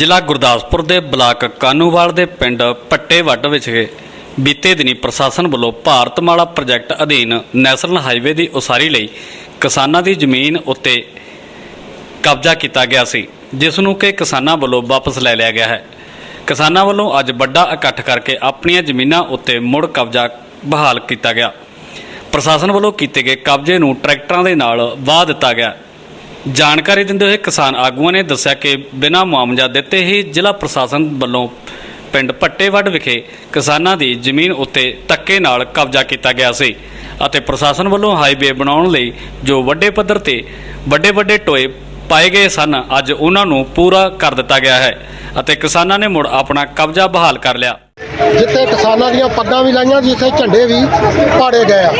ਜ਼ਿਲ੍ਹਾ ਗੁਰਦਾਸਪੁਰ ਦੇ ਬਲਾਕ ਕਾਨੂੰਵਾਲ ਦੇ ਪਿੰਡ ਪੱਟੇਵੱਡ ਵਿਖੇ ਬੀਤੇ ਦਿਨੀ ਪ੍ਰਸ਼ਾਸਨ ਵੱਲੋਂ ਭਾਰਤਮਾਲਾ ਪ੍ਰੋਜੈਕਟ ਅਧੀਨ ਨੈਸ਼ਨਲ ਹਾਈਵੇ ਦੀ ਉਸਾਰੀ ਲਈ ਕਿਸਾਨਾਂ ਦੀ ਜ਼ਮੀਨ ਉੱਤੇ ਕਬਜ਼ਾ ਕੀਤਾ ਗਿਆ ਸੀ, ਜਿਸ ਨੂੰ ਕਿ ਕਿਸਾਨਾਂ ਵੱਲੋਂ ਵਾਪਸ ਲੈ ਲਿਆ ਗਿਆ ਹੈ। ਕਿਸਾਨਾਂ ਵੱਲੋਂ ਅੱਜ ਵੱਡਾ ਇਕੱਠ ਕਰਕੇ ਆਪਣੀਆਂ ਜ਼ਮੀਨਾਂ ਉੱਤੇ ਮੁੜ ਕਬਜ਼ਾ ਬਹਾਲ ਕੀਤਾ ਗਿਆ। ਪ੍ਰਸ਼ਾਸਨ ਵੱਲੋਂ ਕੀਤੇ ਗਏ ਕਬਜ਼ੇ ਨੂੰ ਟਰੈਕਟਰਾਂ ਦੇ ਨਾਲ ਵਾਹ ਦਿੱਤਾ ਗਿਆ। ਜਾਣਕਾਰੀ ਦਿੰਦੇ ਹੋਏ ਕਿਸਾਨ ਆਗੂਆਂ ਨੇ ਦੱਸਿਆ ਕਿ ਬਿਨਾਂ ਮੁਆਵਜ਼ਾ ਦਿੱਤੇ ਹੀ ਜ਼ਿਲ੍ਹਾ ਪ੍ਰਸ਼ਾਸਨ ਵੱਲੋਂ ਪਿੰਡ ਭੱਟੇਵੱਡ ਵਿਖੇ ਕਿਸਾਨਾਂ ਦੀ ਜ਼ਮੀਨ ਉੱਤੇ ਧੱਕੇ ਨਾਲ ਕਬਜ਼ਾ ਕੀਤਾ ਗਿਆ ਸੀ ਅਤੇ ਪ੍ਰਸ਼ਾਸਨ ਵੱਲੋਂ ਹਾਈਵੇ ਬਣਾਉਣ ਲਈ ਜੋ ਵੱਡੇ ਪੱਧਰ ਤੇ ਵੱਡੇ ਵੱਡੇ ਟੋਏ ਪਾਏ ਗਏ ਸਨ, ਅੱਜ ਉਹਨਾਂ ਨੂੰ ਪੂਰਾ ਕਰ ਦਿੱਤਾ ਗਿਆ ਹੈ ਅਤੇ ਕਿਸਾਨਾਂ ਨੇ ਮੁੜ ਆਪਣਾ ਕਬਜ਼ਾ ਬਹਾਲ ਕਰ ਲਿਆ। ਜਿੱਥੇ ਕਿਸਾਨਾਂ ਦੀਆਂ ਪੱਗਾਂ ਵੀ ਲਾਈਆਂ ਜਿੱਥੇ ਝੰਡੇ ਵੀ ਪਾੜੇ ਗਏ ਆ।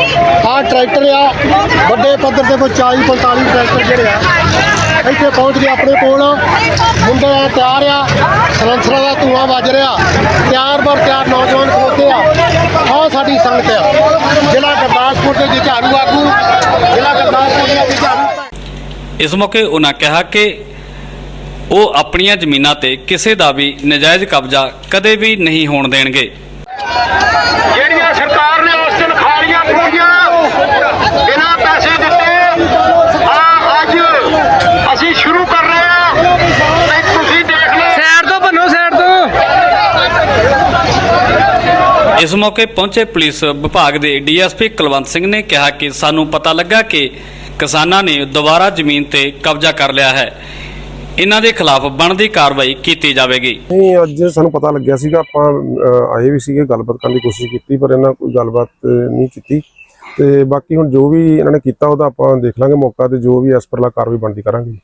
ਆਹ ਟਰੈਕਟਰ ਆ, ਵੱਡੇ ਪੱਧਰ ਤੇ ਕੋਈ 40 45 ਟਰੈਕਟਰ ਜਿਹੜੇ ਆ, ਇੱਥੇ ਪਹੁੰਚ ਗਏ ਆਪਣੇ ਕੋਲ। ਮੁੰਡੇ ਆ, ਤਿਆਰ ਆ ਸਲੰਸਰਾਂ ਦਾ ਧੂਆਂ ਵੱਜ ਰਿਹਾ। ਤਿਆਰ ਬਰ ਤਿਆਰ ਨੌਜਵਾਨ ਖਲੋਤੇ ਆ। ਆਹ ਸਾਡੀ ਸੰਗਤ ਆ। ਜ਼ਿਲ੍ਹਾ ਗੁਰਦਾਸਪੁਰ ਦੇ ਜੁਝਾਰੂ ਆਗੂ, ਜ਼ਿਲ੍ਹਾ ਗੁਰਦਾਸਪੁਰ ਦੇ ਜੁਝਾਰੂ ਇਸ ਮੌਕੇ ਉਹਨਾਂ ਕਿਹਾ ਕਿ ਉਹ ਆਪਣੀਆਂ ਜ਼ਮੀਨਾਂ ਤੇ ਕਿਸੇ ਦਾ ਵੀ ਨਜਾਇਜ਼ ਕਬਜ਼ਾ ਕਦੇ ਵੀ ਨਹੀਂ ਹੋਣ ਦੇਣਗੇ। ਜਿਹੜੀਆਂ ਸਰਕਾਰ ਨੇ ਉਸ ਦਿਨ ਖਾਲੀਆਂ ਪੂਰੀਆਂ ਬਿਨਾਂ ਪੈਸੇ ਦਿੱਤੇ ਆ ਅੱਜ ਅਸੀਂ ਸ਼ੁਰੂ ਕਰ ਰਹੇ ਹਾਂ। ਤੇ ਤੁਸੀਂ ਦੇਖ ਲਓ। ਸਾਈਡ ਤੋਂ ਬੰਨੋ ਸਾਈਡ ਤੋਂ। ਇਸ ਮੌਕੇ ਪਹੁੰਚੇ ਪੁਲਿਸ ਵਿਭਾਗ ਦੇ ਡੀਐਸਪੀ ਕੁਲਵੰਤ ਸਿੰਘ ਨੇ ਕਿਹਾ ਕਿ ਸਾਨੂੰ ਪਤਾ ਲੱਗਾ ਕਿ ਕਿਸਾਨਾਂ ਨੇ ਦੁਬਾਰਾ ਜ਼ਮੀਨ ਤੇ ਕਬਜ਼ਾ ਕਰ ਲਿਆ ਹੈ। ਇਹਨਾਂ ਦੇ ਖਿਲਾਫ ਬਣਦੀ ਕਾਰਵਾਈ ਕੀਤੀ ਜਾਵੇਗੀ। ਨਹੀਂ ਅੱਜ ਸਾਨੂੰ ਪਤਾ ਲੱਗਿਆ ਸੀਗਾ ਆਪਾਂ ਆਏ ਵੀ ਸੀਗੇ ਗੱਲਬਾਤ ਕਰਨ ਦੀ ਕੋਸ਼ਿਸ਼ ਕੀਤੀ ਪਰ ਇਹਨਾਂ ਕੋਈ ਗੱਲਬਾਤ ਨਹੀਂ ਕੀਤੀ। ਤੇ ਬਾਕੀ ਹੁਣ ਜੋ ਵੀ ਇਹਨਾਂ ਨੇ ਕੀਤਾ ਉਹਦਾ ਆਪਾਂ ਦੇਖ ਲਾਂਗੇ ਮੌਕਾ ਤੇ ਜੋ ਵੀ ਐਸ ਪਰਲਾ ਕਾਰਵਾਈ ਬਣਦੀ ਕਰਾਂਗੇ।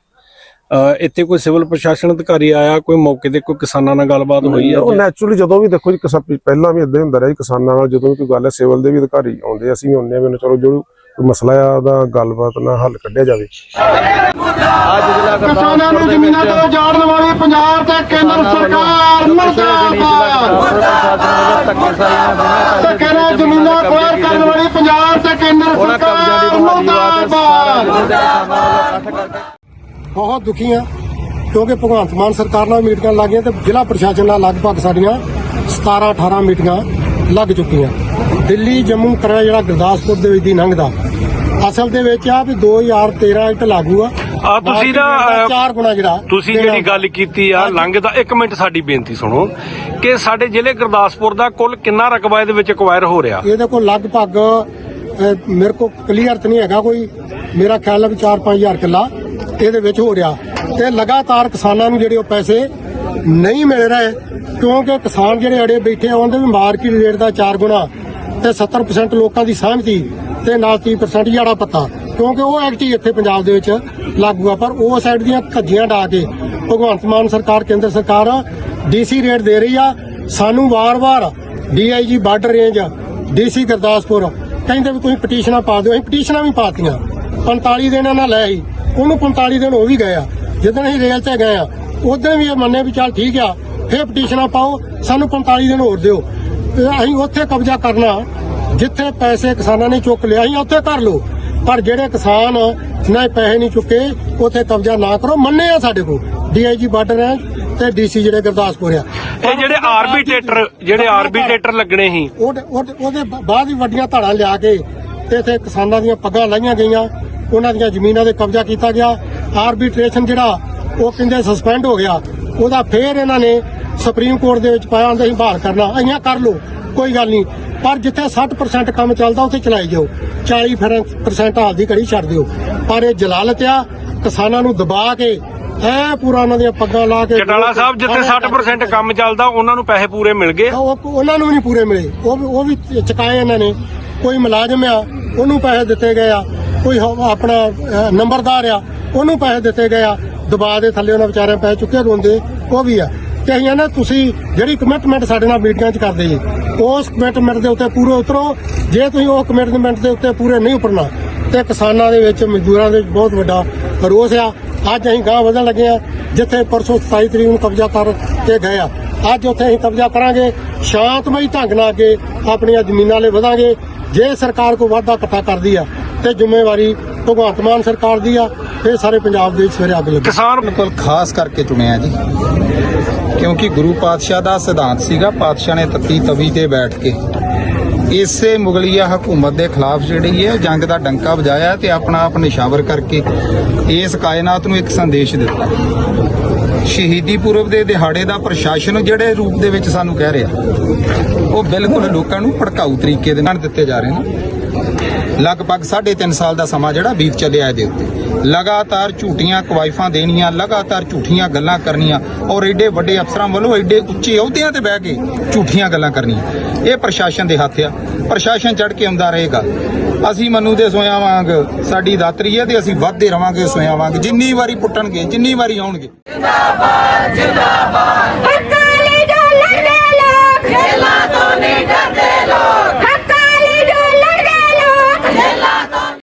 ਇੱਥੇ ਕੋਈ ਸਿਵਲ ਪ੍ਰਸ਼ਾਸਨ ਅਧਿਕਾਰੀ ਆਇਆ ਕੋਈ ਮੌਕੇ ਤੇ ਕੋਈ ਕਿਸਾਨਾਂ ਨਾਲ ਗੱਲਬਾਤ ਹੋਈ ਆ ਉਹ ਨੈਚੁਰਲੀ ਜਦੋਂ ਵੀ ਦੇਖੋ ਜੀ ਪਹਿਲਾਂ ਵੀ ਇਦਾਂ ਹੀ ਹੁੰਦਾ ਰਿਹਾ ਜੀ ਕਿਸਾਨਾਂ ਨਾਲ ਜਦੋਂ ਵੀ ਕੋਈ ਗੱਲ ਹੈ ਸਿਵਲ ਦੇ ਵੀ ਅਧਿਕਾਰੀ ਆਉਂਦੇ ਅਸੀਂ ਵੀ ਹਾਂ ਵੀ ਉਹਨੂੰ ਚਲੋ ਜੋ ਕੋਈ ਮਸਲਾ ਆ ਉਹਦਾ ਗੱਲਬਾਤ ਨਾਲ ਹੱਲ ਕੱਢਿਆ ਜਾਵੇ। ਕਿਸਾਨਾਂ ਨੂੰ ਜ਼ਮੀਨਾਂ ਤੋਂ ਉਜਾੜਨ ਵਾਲੀ ਪੰਜਾਬ ਤੇ ਕੇਂਦਰ ਸਰਕਾਰ ਮਰਦਾਬਾਦ। ਧੱਕੇ ਨਾਲ ਜ਼ਮੀਨਾਂ ਅਕਵਾਇਰ ਕਰਨ ਵਾਲੀ ਪੰਜਾਬ ਤੇ ਕੇਂਦਰ ਸਰਕਾਰ ਮਰਦਾਬਾਦ। ਬਹੁਤ ਦੁਖੀ ਆ ਕਿਉਂਕਿ ਭਗਵੰਤ ਮਾਨ ਸਰਕਾਰ ਨਾਲ ਮੀਟਿੰਗਾਂ ਲੱਗੀਆਂ ਤੇ ਜ਼ਿਲ੍ਹਾ ਪ੍ਰਸ਼ਾਸਨ ਨਾਲ ਲਗਭਗ ਸਾਡੀਆਂ 17 18 ਮੀਟਿੰਗਾਂ ਲੱਗ ਚੁੱਕੀਆਂ। ਦਿੱਲੀ ਜੰਮੂ ਕਰਾ ਜਿਹੜਾ ਗੁਰਦਾਸਪੁਰ ਦੇ ਵਿੱਚ ਦੀ ਲੰਘਦਾ ਅਸਲ ਦੇ ਵਿੱਚ ਆ ਵੀ 2013 ਇੱਕ ਲਾਗੂ ਆ। ਆ ਤੁਸੀਂ ਨਾ, ਚਾਰ ਗੁਣਾ ਜਿਹੜਾ ਤੁਸੀਂ ਜਿਹੜੀ ਗੱਲ ਕੀਤੀ ਆ ਲੰਘਦਾ ਇੱਕ ਮਿੰਟ ਸਾਡੀ ਬੇਨਤੀ ਸੁਣੋ ਕਿ ਸਾਡੇ ਜ਼ਿਲ੍ਹੇ ਗੁਰਦਾਸਪੁਰ ਦਾ ਕੁੱਲ ਕਿੰਨਾ ਰਕਬਾ ਇਹਦੇ ਵਿੱਚ ਐਕਵਾਇਰ ਹੋ ਰਿਹਾ? ਇਹਦੇ ਕੋਲ ਲਗਭਗ ਮੇਰੇ ਕੋਲ ਕਲੀਅਰ ਤਾਂ ਨਹੀਂ ਹੈਗਾ ਕੋਈ। ਮੇਰਾ ਖਿਆਲ ਹੈ ਵੀ 4-5000 ਕਿੱਲਾ ਇਹਦੇ ਵਿੱਚ ਹੋ ਰਿਹਾ। ਤੇ ਲਗਾਤਾਰ ਕਿਸਾਨਾਂ ਨੂੰ ਜਿਹੜੇ ਉਹ ਪੈਸੇ ਨਹੀਂ ਮਿਲ ਰਹੇ ਕਿਉਂਕਿ ਕਿਸਾਨ ਜਿਹੜੇ ਅੜੇ ਬੈਠੇ ਆ ਵੀ ਮਾਰਕੀਟ ਰੇਟ ਦਾ 4 ਗੁਣਾ ਤੇ 70% ਲੋਕਾਂ ਦੀ ਸਹਿਮਤੀ ਤੇ ਨਾਲ 30% ਜਾੜਾ ਪੱਤਾ। ਕਿਉਂਕਿ ਉਹ ਐਕਟ ਹੀ ਇੱਥੇ ਪੰਜਾਬ ਦੇ ਵਿੱਚ ਲਾਗੂ ਆ, ਪਰ ਉਹ ਸਾਈਡ ਦੀਆਂ ਧੱਜੀਆਂ ਡਾ ਕੇ ਭਗਵੰਤ ਮਾਨ ਸਰਕਾਰ, ਕੇਂਦਰ ਸਰਕਾਰ ਡੀਸੀ ਰੇਟ ਦੇ ਰਹੀ ਆ। ਸਾਨੂੰ ਵਾਰ-ਵਾਰ DIG border range DC Gurdaspur ਕਹਿੰਦੇ ਵੀ ਤੁਸੀਂ ਪਟੀਸ਼ਨਾਂ ਪਾ ਦਿਓ। ਅਸੀਂ ਪਟੀਸ਼ਨਾਂ ਵੀ ਪਾਤੀਆਂ। 45 ਦਿਨ ਇਹਨਾਂ ਲੈ ਆਈ। ਉਹਨੂੰ 45 ਦਿਨ ਉਹ ਵੀ ਗਏ ਆ। ਜਦੋਂ ਅਸੀਂ ਰੇਲ ਤੇ ਗਏ ਆ, ਉਦੋਂ ਵੀ ਇਹ ਮੰਨੇ ਵੀ ਚੱਲ ਠੀਕ ਆ। ਫੇਰ ਪਟੀਸ਼ਨਾਂ ਪਾਓ। ਸਾਨੂੰ 45 ਦਿਨ ਹੋਰ ਦਿਓ। ਅਸੀਂ ਉੱਥੇ ਕਬਜ਼ਾ ਕਰਨਾ। ਜਿੱਥੇ ਪੈਸੇ ਕਿਸਾਨਾਂ ਨੇ ਚੁੱਕ ਲਿਆ ਸੀ ਉੱਥੇ ਕਰ ਲੋ ਪਰ ਜਿਹੜੇ ਕਿਸਾਨ ਨੇ ਪੈਸੇ ਨਹੀਂ ਚੁੱਕੇ ਉੱਥੇ ਕਬਜ਼ਾ ਨਾ ਕਰੋ ਮੰਨੇ ਆ ਸਾਡੇ ਕੋਲ। ਡੀਆਈਜੀ ਬਾਰਡਰ ਹੈ ਤੇ ਡੀਸੀ ਜਿਹੜੇ ਗੁਰਦਾਸਪੁਰ ਆ। ਤੇ ਜਿਹੜੇ ਆਰਬੀਟੇਟਰ ਜਿਹੜੇ ਆਰਬੀਟੇਟਰ ਲੱਗਣੇ ਸੀ। ਉਹਦੇ ਬਾਅਦ ਹੀ ਵੱਡੀਆਂ ਧਾੜਾਂ ਲਿਆ ਕੇ ਤੇ ਇਥੇ ਕਿਸਾਨਾਂ ਦੀਆਂ ਪੱਗਾਂ ਲਾਈਆਂ ਗਈਆਂ। ਉਹਨਾਂ ਦੀਆਂ ਜ਼ਮੀਨਾਂ ਦੇ ਕਬਜ਼ਾ ਕੀਤਾ ਗਿਆ। ਆਰਬੀਟ੍ਰੇਸ਼ਨ ਜਿਹੜਾ ਉਹ ਕਹਿੰਦੇ ਸਸਪੈਂਡ ਹੋ ਗਿਆ। ਉਹਦਾ ਫੇਰ ਇਹਨਾਂ ਨੇ ਸੁਪਰੀਮ ਕੋਰਟ ਦੇ ਵਿੱਚ ਪਾਇਆ ਹੁੰਦਾ ਸੀ ਬਹਾਲ ਕਰਨਾ। ਅਈਆਂ ਕਰ ਲੋ ਕੋਈ ਗੱਲ ਨਹੀਂ। ਪਰ ਜਿੱਥੇ 60% ਕੰਮ ਚੱਲਦਾ ਉੱਥੇ ਚਲਾਈ ਜਾਓ। 40% ਹਾਲ ਦੀ ਘੜੀ ਛੱਡ ਦਿਓ। ਪਰ ਇਹ ਜਲਾਲਤ ਆ ਕਿਸਾਨਾਂ ਨੂੰ ਦਬਾ ਕੇ ਐ ਪੂਰਾ ਉਹਨਾਂ ਦੀਆਂ ਪੱਗਾਂ ਲਾ ਕੇ ਚਟਾਲਾ ਸਾਹਿਬ ਜਿੱਥੇ 60% ਕੰਮ ਚੱਲਦਾ ਉਹਨਾਂ ਨੂੰ ਪੈਸੇ ਪੂਰੇ ਮਿਲ ਗਏ? ਉਹ ਉਹਨਾਂ ਨੂੰ ਵੀ ਨਹੀਂ ਪੂਰੇ ਮਿਲੇ। ਉਹ ਵੀ- ਉਹ ਵੀ ਚੁਕਾਏ ਇਹਨਾਂ ਨੇ। ਕੋਈ ਮੁਲਾਜ਼ਮ ਆ ਉਹਨੂੰ ਪੈਸੇ ਦਿੱਤੇ ਗਏ ਆ। ਕੋਈ ਆਪਣਾ ਨੰਬਰਦਾਰ ਆ ਉਹਨੂੰ ਪੈਸੇ ਦਿੱਤੇ ਗਏ ਆ। ਦਬਾਅ ਦੇ ਥੱਲੇ ਉਹਨਾਂ ਵਿਚਾਰਿਆਂ ਪੈਸੇ ਚੁੱਕੇ ਰੋਂਦੇ। ਉਹ ਵੀ ਆ। ਤੇ ਅਸੀਂ ਨਾ, ਤੁਸੀਂ ਜਿਹੜੀ ਕਮਿਟਮੈਂਟ ਸਾਡੇ ਨਾਲ ਮੀਟਿੰਗਾਂ 'ਚ ਕਰਦੇ ਜੀ, ਉਸ ਕਮਿਟਮੈਂਟ ਦੇ ਉੱਤੇ ਪੂਰੇ ਉਤਰੋ। ਜੇ ਤੁਸੀਂ ਉਹ ਕਮਿਟਮੈਂਟ ਦੇ ਉੱਤੇ ਪੂਰੇ ਨਹੀਂ ਉਤਰਨਾ, ਤੇ ਕਿਸਾਨਾਂ ਦੇ ਵਿੱਚ, ਮਜ਼ਦੂਰਾਂ ਦੇ ਵਿੱਚ ਬਹੁਤ ਵੱਡਾ ਰੋਸ ਆ। ਅੱਜ ਅਸੀਂ ਗਾਂ ਵਧਣ ਲੱਗੇ ਆ, ਜਿੱਥੇ ਪਰਸੋਂ 27 ਤਰੀਕ ਨੂੰ ਕਬਜ਼ਾ ਕਰ ਕੇ ਗਏ ਆ। ਅੱਜ ਉੱਥੇ ਅਸੀਂ ਕਬਜ਼ਾ ਕਰਾਂਗੇ, ਸ਼ਾਂਤਮਈ ਢੰਗ ਨਾਲ ਅੱਗੇ ਆਪਣੀਆਂ ਜ਼ਮੀਨਾਂ ਲਈ ਵਧਾਂਗੇ। ਜੇ ਸਰਕਾਰ ਕੋਈ ਵਾਅਦਾ ਇਕੱਠਾ ਕਰਦੀ ਆ, ਤੇ ਜ਼ਿੰਮੇਵਾਰੀ ਭਗਵੰਤ ਮਾਨ ਸਰਕਾਰ ਦੀ ਆ ਇਹ ਸਾਰੇ ਪੰਜਾਬ ਦੇ ਵਿੱਚ ਸਵੇਰੇ ਅੱਗ ਲੱਗੀ। ਕਿਸਾਨ ਬਿਲਕੁਲ ਖਾਸ ਕਰਕੇ ਚੁਣਿਆ ਜੀ। ਕਿਉਂਕਿ ਗੁਰੂ ਪਾਤਸ਼ਾਹ ਦਾ ਸਿਧਾਂਤ ਸੀਗਾ ਪਾਤਸ਼ਾਹ ਨੇ ਤੱਤੀ ਤਵੀ ਤੇ ਬੈਠ ਕੇ ਇਸੇ ਮੁਗਲਿਆ ਹਕੂਮਤ ਦੇ ਖਿਲਾਫ ਜਿਹੜੀ ਹੈ ਜੰਗ ਦਾ ਡੰਕਾ ਵਜਾਇਆ ਤੇ ਆਪਣਾ ਆਪ ਨਿਸ਼ਾਵਰ ਕਰਕੇ ਇਸ ਕਾਇਨਾਤ ਨੂੰ ਇੱਕ ਸੰਦੇਸ਼ ਦਿੱਤਾ। ਸ਼ਹੀਦੀ ਪੁਰਬ ਦੇ ਦਿਹਾੜੇ ਦਾ ਪ੍ਰਸ਼ਾਸਨ ਜਿਹੜੇ ਰੂਪ ਦੇ ਵਿੱਚ ਸਾਨੂੰ ਕਹਿ ਰਿਹਾ ਉਹ ਬਿਲਕੁਲ ਲੋਕਾਂ ਨੂੰ ਭੜਕਾਊ ਤਰੀਕੇ ਦੇ ਨਾਲ ਦਿੱਤੇ ਜਾ ਰਹੇ ਨੇ। ਲਗਭਗ 3.5 ਸਾਲ ਦਾ ਸਮਾਂ ਜਿਹੜਾ ਬੀਤ ਚੱਲਿਆ ਇਹਦੇ ਉੱਤੇ। ਲਗਾਤਾਰ ਝੂਠੀਆਂ ਕਵਾਇਫਾਂ ਦੇਣੀਆਂ ਲਗਾਤਾਰ ਝੂਠੀਆਂ ਗੱਲਾਂ ਕਰਨੀਆਂ ਔਰ ਐਡੇ ਵੱਡੇ ਅਫਸਰਾਂ ਵੱਲੋਂ ਐਡੇ ਉੱਚੇ ਅਹੁਦਿਆਂ ਤੇ ਬਹਿ ਕੇ ਝੂਠੀਆਂ ਗੱਲਾਂ ਕਰਨੀਆਂ। ਇਹ ਪ੍ਰਸ਼ਾਸਨ ਦੇ ਹੱਥ ਆ। ਪ੍ਰਸ਼ਾਸਨ ਚੜ ਕੇ ਆਉਂਦਾ ਰਹੇਗਾ। ਅਸੀਂ ਮਨੂ ਦੇ ਸੋਇਆਵਾਂਗ ਸਾਡੀ ਦਾਤਰੀ ਹੈ ਤੇ ਅਸੀਂ ਵੱਧਦੇ ਰਵਾਂਗੇ ਸੋਇਆਵਾਂਗ ਜਿੰਨੀ ਵਾਰੀ ਪੁੱਟਣਗੇ ਜਿੰਨੀ ਵਾਰੀ ਆਉਣਗੇ।